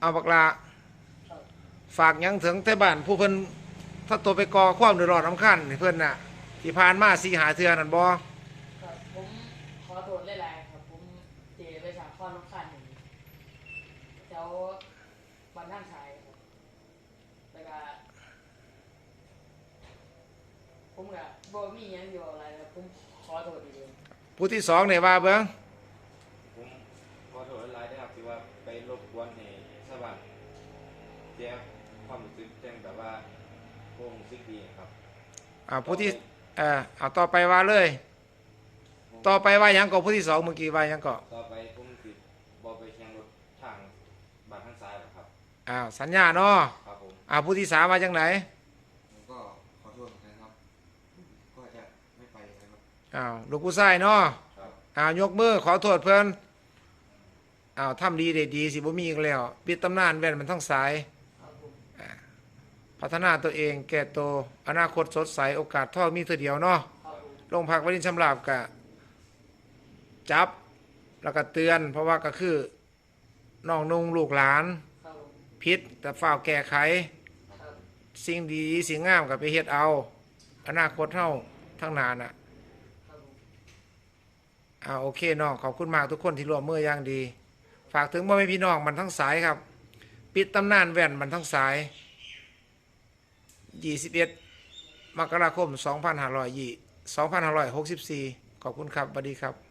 เอาบักลาฝากหยังถึงไทบ้านผู้เพิ่นถ้าตัวไปก่อความเดือดร้อนรำคาญให้เพิ่นน่ะที่ผ่านมาสีหาเทือนั่นบ่ครับผมขอโทษหลายๆครับผมเจไปสามข้อน้ำคันหนึ่งแถวบ้านท่างชายครับแล้วก็ผมก็บ่มีหยังอยู่อะไรครับผมขอโทษดีเลยผู้ที่สองเนี่ยว่าเบิ่ง ผมขอโทษหลายๆนะครับที่ว่า ไปรบกวนให้ชาวบ้านเสียความรู้สึกจังแบบว่าโกงสึกดีครับอ่าผู้ที่เอ่อเอาต่อไปว่าเลย ต่อไปว่าหยังก็ผู้ที่สองเมื่อกี้ว่าหยังก็ต่อไปผมสิบ่ไปแข่งรถทางบ้านทางซ้ายหรอกครับ อ้าวสัญญาเนาะครับผมอ่าผู้ที่สามมาจังไหนผมก็ขอโทษนะครับ ก็จะไม่ไปนะครับ อ้าวลูกผู้ชายเนาะครับ อ้าวยกมือขอโทษเพิ่น อ้าวทำดีได้ดีสิบ่มีอีกแล้วปิดตำนานแว่นมันทั้งสาย พัฒนาตัวเองแก่โตวอนาคตสดใสโอกาสทอมีเท่าเดียวเนาะครับผมโรงพักวรินชำราบกะจับแล้วก็เตือน เพราะว่าก็คือน้องนุ่งลูกหลานพิษแต่ฝ้าวแก้ไข สิ่งดีสิ่งงามกับไปเฮ็ดเอา อนาคตเท่าทั้งนานอะอ่าโอเคน้องขอบคุณมากทุกคนที่ร่วมมืออย่างดี ฝากถึงพ่อแม่พี่น้องมันทั้งสายครับ ปิดตำนานแว่นมันทั้งสาย 21 มกราคม 2564 ขอบคุณครับสวัสดีครับ